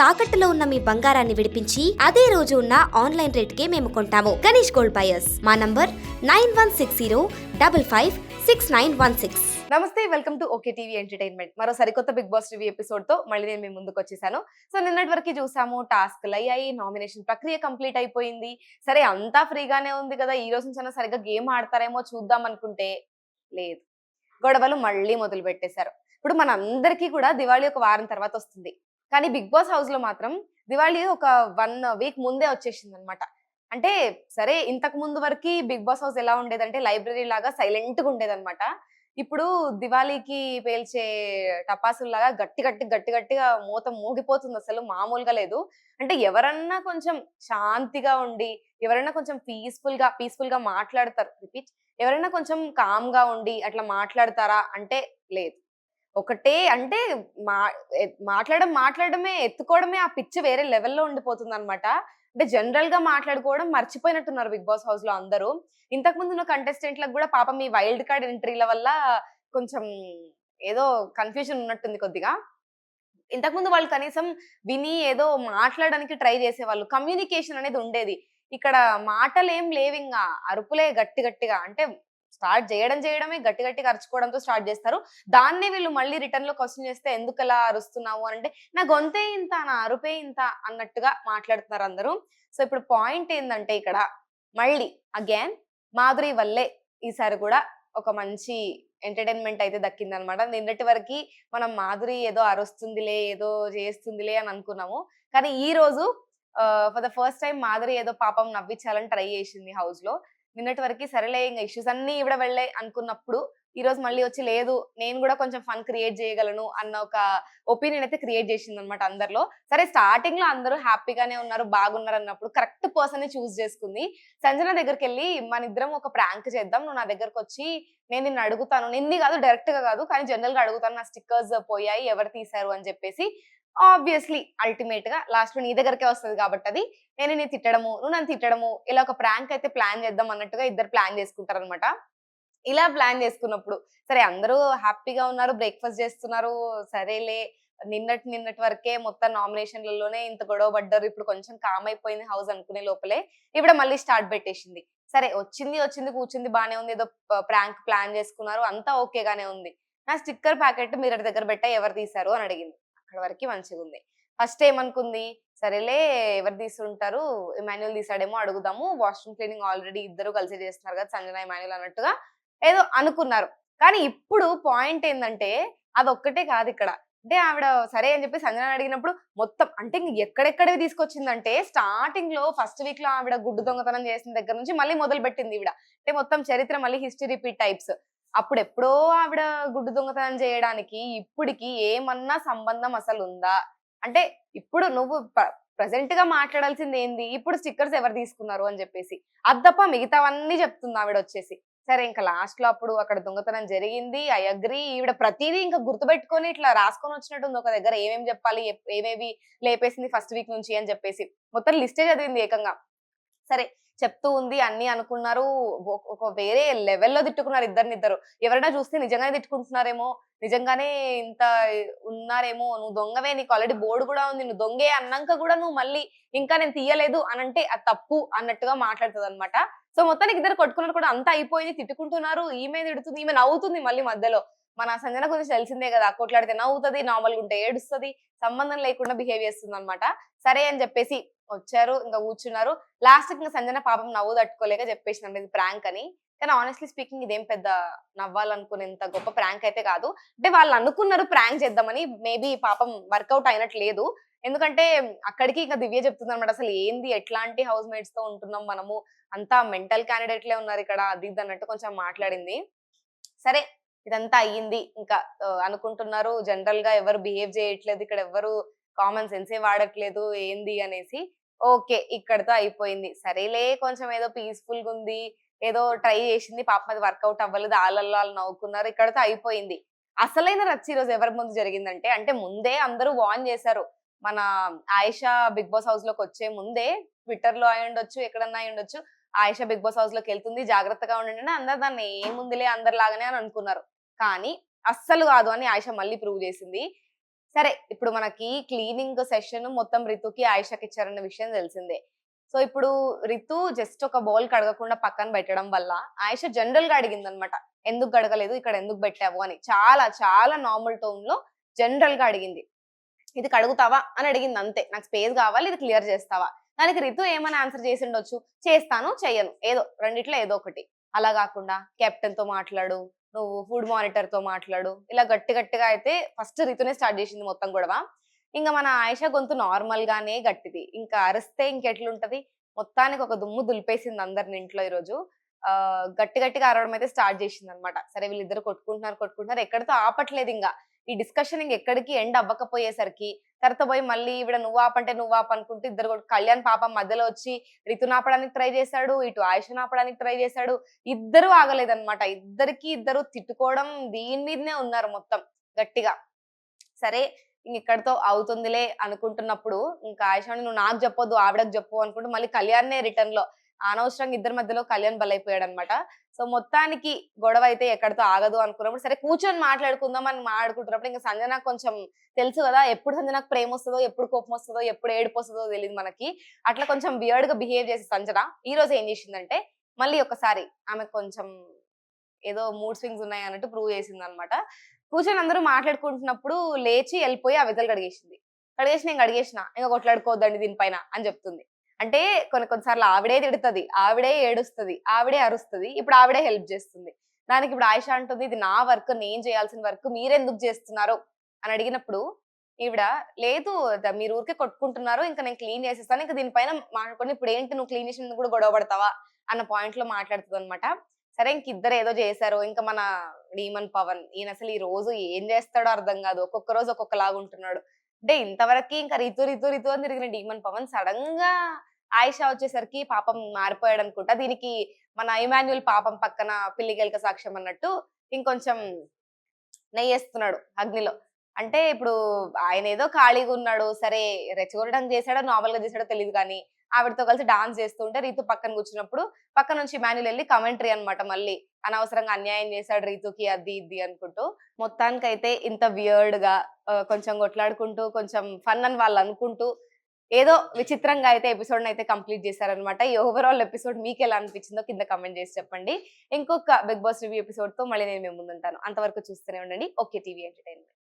తాకట్టులో ఉన్న మీ బంగారాన్ని విడిపించి అదే రోజు ఉన్న ఆన్లైన్ రేట్కే మేము కొంటాము. Ganesh gold buyers. మా number nine one six zero double five six nine one six. నమస్తే welcome to okay TV entertainment. మరో సరికొత్త బిగ్ బాస్ టీవీ ఎపిసోడ్తో మళ్ళీ నేను మేము ముందుకు వచ్చేసాను. సో నిన్నటి వరకు చూసాము టాస్క్లు అయ్యాయి నామినేషన్ ప్రక్రియ కంప్లీట్ అయిపోయింది. సరే అంతా ఫ్రీగానే ఉంది కదా ఈ రోజు నుంచి సరిగ్గా గేమ్ ఆడతారేమో చూద్దాం అనుకుంటే లేదు. గొడవలు మళ్ళీ మొదలు పెట్టేశారు ఇప్పుడు మనందరికీ కూడా దివాళీ ఒక వారం తర్వాత వస్తుంది. కానీ బిగ్ బాస్ హౌస్లో మాత్రం దివాళీ ఒక వన్ వీక్ ముందే వచ్చేసింది అనమాట అంటే సరే ఇంతకు ముందు వరకు బిగ్ బాస్ హౌస్ ఎలా ఉండేదంటే లైబ్రరీ లాగా సైలెంట్గా ఉండేదన్నమాట. ఇప్పుడు దివాళీకి పేల్చే టపాసుల్లాగా గట్టి గట్టి గట్టి గట్టిగా మూత మూగిపోతుంది అసలు మామూలుగా లేదు. అంటే ఎవరన్నా కొంచెం శాంతిగా ఉండి ఎవరైనా కొంచెం పీస్ఫుల్గా పీస్ఫుల్గా మాట్లాడతారు. రిపీట్ ఎవరైనా కొంచెం కామ్గా ఉండి అట్లా మాట్లాడతారా అంటే లేదు. ఒకటే అంటే మా మాట్లాడడం మాట్లాడడమే ఎత్తుకోవడమే ఆ పిచ్చి వేరే లెవెల్లో ఉండిపోతుంది అనమాట అంటే జనరల్గా మాట్లాడుకోవడం మర్చిపోయినట్టున్నారు బిగ్ బాస్ హౌస్లో అందరూ. ఇంతకు ముందు ఉన్న కంటెస్టెంట్లకు కూడా పాపం ఈ వైల్డ్ కార్డ్ ఎంట్రీల వల్ల కొంచెం ఏదో కన్ఫ్యూజన్ ఉన్నట్టుంది కొద్దిగా. ఇంతకుముందు వాళ్ళు కనీసం విని ఏదో మాట్లాడడానికి ట్రై చేసేవాళ్ళు. కమ్యూనికేషన్ అనేది ఉండేది. ఇక్కడ మాటలేం లేవింగా అరుపులే గట్టి గట్టిగా. అంటే స్టార్ట్ చేయడం చేయడమే గట్టి గట్టిగా అరుచుకోవడంతో స్టార్ట్ చేస్తారు. దాన్నే వీళ్ళు మళ్ళీ రిటర్న్లో క్వశ్చన్ చేస్తే ఎందుకు అలా అరుస్తున్నావు అని అంటే నా గొంతే ఇంత నా అరుపే ఇంత అన్నట్టుగా మాట్లాడుతున్నారు అందరూ. సో ఇప్పుడు పాయింట్ ఏంటంటే ఇక్కడ మళ్ళీ అగైన్ మాధురి వల్లే ఈసారి కూడా ఒక మంచి ఎంటర్టైన్మెంట్ అయితే దక్కిందనమాట. నిన్నటి వరకు మనం మాధురి ఏదో అరుస్తుందిలే ఏదో చేస్తుందిలే అని అనుకున్నాము. కానీ ఈ రోజు for the first time Madhuri ఏదో పాపం నవ్వించాలని ట్రై చేసింది హౌస్లో. నిన్నటి వరకు సరేలే ఇంకా ఇష్యూస్ అన్ని ఇవిడ వెళ్ళే అనుకున్నప్పుడు ఈ రోజు మళ్ళీ వచ్చి లేదు నేను కూడా కొంచెం ఫన్ క్రియేట్ చేయగలను అన్న ఒక ఒపీనియన్ అయితే క్రియేట్ చేసింది అనమాట అందరిలో. సరే స్టార్టింగ్లో అందరూ హ్యాపీగానే ఉన్నారు బాగున్నారు అన్నప్పుడు కరెక్ట్ పర్సన్ని చూస్ చేసుకుంది. సంజన దగ్గరికి వెళ్ళి మన ఇద్దరం ఒక ప్రాంక్ చేద్దాం నువ్వు నా దగ్గరకు వచ్చి నేను నిన్ను అడుగుతాను. నింది కాదు డైరెక్ట్గా కాదు కానీ జనరల్గా అడుగుతాను నా స్టిక్కర్స్ పోయాయి ఎవరు తీశారు? అని చెప్పేసి ఆబ్వియస్లీ అల్టిమేట్గా లాస్ట్ నీ దగ్గరకే వస్తుంది కాబట్టి అది నేను నీ తిట్టడము నువ్వు నన్ను తిట్టడము ఇలా ఒక ప్రాంక్ అయితే ప్లాన్ చేద్దాం అన్నట్టుగా ఇద్దరు ప్లాన్ చేసుకుంటారు అనమాట ఇలా ప్లాన్ చేసుకున్నప్పుడు సరే అందరూ హ్యాపీగా ఉన్నారు బ్రేక్ఫాస్ట్ చేస్తున్నారు సరేలే నిన్నటి నిన్నటి వరకే మొత్తం నామినేషన్లలోనే ఇంత గొడవ పడ్డారు ఇప్పుడు కొంచెం కామ్ అయిపోయింది హౌస్ అనుకునే లోపలే ఇప్పుడు మళ్ళీ స్టార్ట్ పెట్టేసింది. సరే వచ్చింది వచ్చింది కూర్చుంది బానే ఉంది ఏదో ప్రాంక్ ప్లాన్ చేసుకున్నారు అంతా ఓకేగానే ఉంది. నా స్టిక్కర్ ప్యాకెట్ మీరు దగ్గర పెట్టా ఎవరు తీశారు అని అడిగింది. అక్కడ వరకు మంచిగా ఉంది. ఫస్ట్ ఏమనుకుంది? సరేలే ఎవరు తీసుంటారు ఇమాన్యుల్ తీసాడేమో అడుగుదాము. వాష్రూమ్ క్లీనింగ్ ఆల్రెడీ ఇద్దరు కలిసి చేస్తున్నారు కదా సంజన ఇమాన్యుల్ అన్నట్టుగా ఏదో అనుకున్నారు. కానీ ఇప్పుడు పాయింట్ ఏంటంటే అది ఒక్కటే కాదు ఇక్కడ. అంటే ఆవిడ సరే అని చెప్పి సంజన అడిగినప్పుడు మొత్తం అంటే ఇంక తీసుకొచ్చిందంటే స్టార్టింగ్లో ఫస్ట్ వీక్లో ఆవిడ గుడ్డు దొంగతనం చేసిన దగ్గర నుంచి మళ్ళీ మొదలు పెట్టింది ఈవిడ. అంటే మొత్తం చరిత్ర మళ్ళీ హిస్టరీ రిపీట్ టైప్స్. అప్పుడు ఎప్పుడో ఆవిడ గుడ్డు దొంగతనం చేయడానికి ఇప్పటికి ఏమన్నా సంబంధం అసలు ఉందా అంటే ఇప్పుడు నువ్వు ప్రజెంట్గా మాట్లాడాల్సింది ఏంది ఇప్పుడు స్టిక్కర్స్ ఎవరు తీసుకున్నారు అని చెప్పేసి. అది తప్ప మిగతావన్నీ చెప్తుంది ఆవిడ వచ్చేసి సరే ఇంకా లాస్ట్లో అప్పుడు అక్కడ దొంగతనం జరిగింది. I agree. ఈవిడ ప్రతిదీ ఇంకా గుర్తుపెట్టుకొని ఇట్లా రాసుకొని వచ్చినట్టుంది. ఒక దగ్గర ఏమేమి చెప్పాలి? ఏమేమి ఏమేవి లేపేసింది ఫస్ట్ వీక్ నుంచి అని చెప్పేసి. మొత్తం లిస్టే చదివింది ఏకంగా. సరే చెప్తూ ఉంది అన్ని అనుకున్నారు. ఒక- వేరే లెవెల్లో తిట్టుకున్నారు ఇద్దరినిద్దరు ఎవరైనా చూస్తే నిజంగానే తిట్టుకుంటున్నారేమో నిజంగానే ఇంత ఉన్నారేమో నువ్వు దొంగవే నీకు ఆల్రెడీ బోర్డు కూడా ఉంది నువ్వు దొంగే అన్నాక కూడా నువ్వు మళ్ళీ ఇంకా నేను తీయలేదు అని అంటే అది తప్పు అన్నట్టుగా మాట్లాడుతుంది అనమాట సో మొత్తానికి ఇద్దరు కొట్టుకున్నారు కూడా అంతా అయిపోయింది తిట్టుకుంటున్నారు ఈమె తిడుతుంది ఈమె నవ్వుతుంది మళ్ళీ మధ్యలో. మన సంజన గురించి తెలిసిందే కదా కొట్లాడితే నవ్వుతుంది నార్మల్గా ఉంటే ఏడుస్తుంది సంబంధం లేకుండా బిహేవ్ చేస్తుంది అనమాట సరే అని చెప్పేసి వచ్చారు ఇంకా కూర్చున్నారు. లాస్ట్ ఇంకా సంజన పాపం నవ్వు తట్టుకోలేక చెప్పేసినాం ఇది ప్రాంక్ అని. కానీ ఆనెస్ట్లీ స్పీకింగ్ ఇదేం పెద్ద నవ్వాలనుకునేంత గొప్ప ప్రాంక్ అయితే కాదు. అంటే వాళ్ళు అనుకున్నారు ప్రాంక్ చేద్దామని మేబీ పాపం వర్కౌట్ అయినట్టు లేదు. ఎందుకంటే అక్కడికి ఇంకా దివ్య చెప్తుంది అనమాట అసలు ఏంది? ఎట్లాంటి హౌస్ మేట్స్తో ఉంటున్నాం మనము? అంతా మెంటల్ క్యాండిడేట్లే ఉన్నారు ఇక్కడ. అది ఇది అన్నట్టు కొంచెం మాట్లాడింది. సరే ఇదంతా అయ్యింది. ఇంకా అనుకుంటున్నారు జనరల్గా ఎవరు బిహేవ్ చేయట్లేదు ఇక్కడ ఎవరు కామన్ సెన్సే వాడట్లేదు ఏంది అనేసి. ఓకే ఇక్కడతో అయిపోయింది. సరేలే కొంచెం ఏదో పీస్ఫుల్గా ఉంది ఏదో ట్రై చేసింది పాపం అది వర్కౌట్ అవ్వలేదు ఆలల్లో నవ్వుకున్నారు ఇక్కడతో అయిపోయింది. అసలైన రచ్చ ఈ రోజు ఎవరి ముందు జరిగిందంటే అంటే ముందే అందరూ వార్న్ చేశారు. మన ఆయిషా బిగ్ బాస్ హౌస్లోకి వచ్చే ముందే ట్విట్టర్లో అయి ఉండొచ్చు ఎక్కడన్నా అయి ఉండొచ్చు ఆయిషా బిగ్ బాస్ హౌస్లోకి వెళ్తుంది జాగ్రత్తగా ఉండండి అందరు దాన్ని ఏముందిలే అందరిలాగానే అని అనుకున్నారు. కానీ అస్సలు కాదు అని ఆయిష మళ్ళీ ప్రూవ్ చేసింది. సరే ఇప్పుడు మనకి క్లీనింగ్ సెషన్ మొత్తం రితుకి ఆయిషకి ఇచ్చారన్న విషయం తెలిసిందే. సో ఇప్పుడు రితు జస్ట్ ఒక బౌల్ కడగకుండా పక్కన పెట్టడం వల్ల ఆయిష జనరల్గా అడిగింది అనమాట ఎందుకు కడగలేదు? ఇక్కడ ఎందుకు పెట్టావు? అని. చాలా చాలా నార్మల్ టోన్లో జనరల్గా అడిగింది. ఇది కడుగుతావా? అని అడిగింది అంతే. నాకు స్పేస్ కావాలి ఇది క్లియర్ చేస్తావా? దానికి రితు ఏమని ఆన్సర్ చేసి ఉండొచ్చు. చేస్తాను చెయ్యను. ఏదో రెండిట్లో ఏదో ఒకటి. అలా కాకుండా కెప్టెన్తో మాట్లాడు నువ్వు ఫుడ్ మానిటర్తో మాట్లాడు. ఇలా గట్టి గట్టిగా అయితే ఫస్ట్ రితునే స్టార్ట్ చేసింది మొత్తం గొడవ. ఇంకా మన ఆయిష గొంతు నార్మల్ గానే గట్టిది. ఇంకా అరిస్తే ఇంకెట్లుంటది? మొత్తానికి ఒక దుమ్ము దులిపేసింది అందరిని ఇంట్లో ఈరోజు. ఆ గట్టి గట్టిగా అరవడం అయితే స్టార్ట్ చేసింది అనమాట సరే వీళ్ళిద్దరు కొట్టుకుంటున్నారు కొట్టుకుంటున్నారు. ఎక్కడితో ఆపట్లేదు ఇంకా. ఈ డిస్కషన్ ఎక్కడికి ఎండ్ అవ్వకపోయేసరికి తర్వాత పోయి మళ్ళీ ఈవిడ నువ్వు ఆపంటే నువ్వు ఆపనుకుంటూ ఇద్దరు కూడా కళ్యాణ్ పాపం మధ్యలో వచ్చి రితు నాపడానికి ట్రై చేశాడు ఇటు ఆయుష నాపడానికి ట్రై చేశాడు ఇద్దరు ఆగలేదన్నమాట. ఇద్దరికి ఇద్దరు తిట్టుకోవడం దీని మీదనే ఉన్నారు మొత్తం గట్టిగా. సరే ఇంక అవుతుందిలే అనుకుంటున్నప్పుడు ఇంకా ఆయుషాని నువ్వు నాకు చెప్పొద్దు ఆవిడకి చెప్పు అనుకుంటూ మళ్ళీ కళ్యాణ్నే రిటర్న్లో అనవసరంగా ఇద్దరి మధ్యలో కళ్యాణ్ బలైపోయాడు అనమాట సో మొత్తానికి గొడవ అయితే ఎక్కడితో ఆగదు అనుకున్నప్పుడు సరే కూర్చొని మాట్లాడుకుందాం అని మాట్లాడుకుంటున్నప్పుడు ఇంకా సంజన కొంచెం తెలుసు కదా ఎప్పుడు సంజనకు ప్రేమ వస్తుందో ఎప్పుడు కోపం వస్తుందో ఎప్పుడు ఏడుపు వస్తుందో తెలియదు మనకి. అట్లా కొంచెం బియర్డ్గా బిహేవ్ చేసే సంజన ఈ రోజు ఏం చేసిందంటే మళ్ళీ ఒకసారి ఆమె కొంచెం ఏదో మూడ్ స్వింగ్స్ ఉన్నాయి అన్నట్టు ప్రూవ్ చేసింది అనమాట కూర్చొని అందరూ మాట్లాడుకుంటున్నప్పుడు లేచి వెళ్ళిపోయి ఆ విధులు కడిగేసింది. కడిగేసి నేను కడిగేసిన ఇంకా కొట్లాడుకోవద్దండి దీనిపైన అని చెప్తుంది. అంటే కొన్ని కొన్నిసార్లు ఆవిడే తిడుతుంది ఆవిడే ఏడుస్తుంది ఆవిడే అరుస్తుంది ఇప్పుడు ఆవిడే హెల్ప్ చేస్తుంది. దానికి ఇప్పుడు ఆయిష అంటుంది ఇది నా వర్క్ నేను చేయాల్సిన వర్క్ మీరెందుకు చేస్తున్నారు? అని అడిగినప్పుడు ఈవిడ లేదు మీరు ఊరికే కొట్టుకుంటున్నారు ఇంకా నేను క్లీన్ చేసేస్తాను ఇంకా దీనిపైన మాట్లాడుకొని ఇప్పుడు ఏంటి నువ్వు క్లీన్ చేసిన కూడా గొడవ పడతావా? అన్న పాయింట్లో మాట్లాడుతుంది అనమాట సరే ఇంక ఇద్దరు ఏదో చేశారు ఇంకా మన డీమన్ పవన్ ఈయన అసలు ఈ రోజు ఏం చేస్తాడో అర్థం కాదు ఒక్కొక్క రోజు ఒక్కొక్కలాగా ఉంటున్నాడు. అంటే ఇంతవరకు ఇంకా రితు రితు రితు అని తిరిగిన డీమన్ పవన్ సడన్గా ఆయిషా వచ్చేసరికి పాపం మారిపోయాడు అనుకుంటా దీనికి మన ఇమాన్యుల్ పాపం పక్కన పిల్లిగెలక సాక్ష్యం అన్నట్టు ఇంకొంచెం నెయ్యేస్తున్నాడు అగ్నిలో. అంటే ఇప్పుడు ఆయన ఏదో ఖాళీగా ఉన్నాడు సరే రెచ్చగొట్టడం చేశాడో నార్మల్గా చేశాడో తెలియదు కానీ ఆవిడతో కలిసి డాన్స్ చేస్తుంటే రీతు పక్కన కూర్చున్నప్పుడు పక్క నుంచి మాన్యుల్ వెళ్ళి కమెంటరీ అన్నమాట మళ్ళీ. అనవసరంగా అన్యాయం చేశాడు రీతుకి అది ఇది అనుకుంటూ. మొత్తానికైతే ఇంత వియర్డ్గా కొంచెం కొట్లాడుకుంటూ కొంచెం ఫన్ అని వాళ్ళు అనుకుంటూ ఏదో విచిత్రంగా అయితే ఎపిసోడ్ అయితే కంప్లీట్ చేశారనమాట ఈ ఓవరాల్ ఎపిసోడ్ మీకు ఎలా అనిపించిందో కింద కమెంట్ చేసి చెప్పండి. ఇంకొక బిగ్ బాస్ రివ్యూ ఎపిసోడ్తో మళ్ళీ నేను మేము ముందుంటాను. అంతవరకు చూస్తూనే ఉండండి. Okay TV entertainment